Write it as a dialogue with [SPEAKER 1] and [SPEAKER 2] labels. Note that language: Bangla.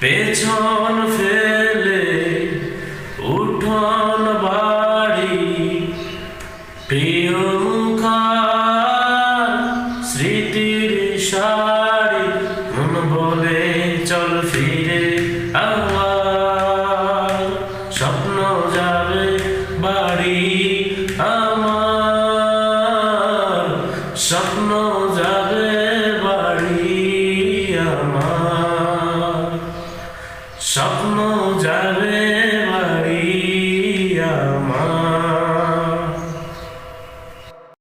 [SPEAKER 1] পেছন ফেলে উঠোন বাড়ি, প্রিয় মুখার স্মৃতির সারি, মন বলে চল ফিরে আমার স্বপ্ন যাবে বাড়ি আমার, স্বপ্ন যাবে স্বপ্ন যাবে মারিয়া আমার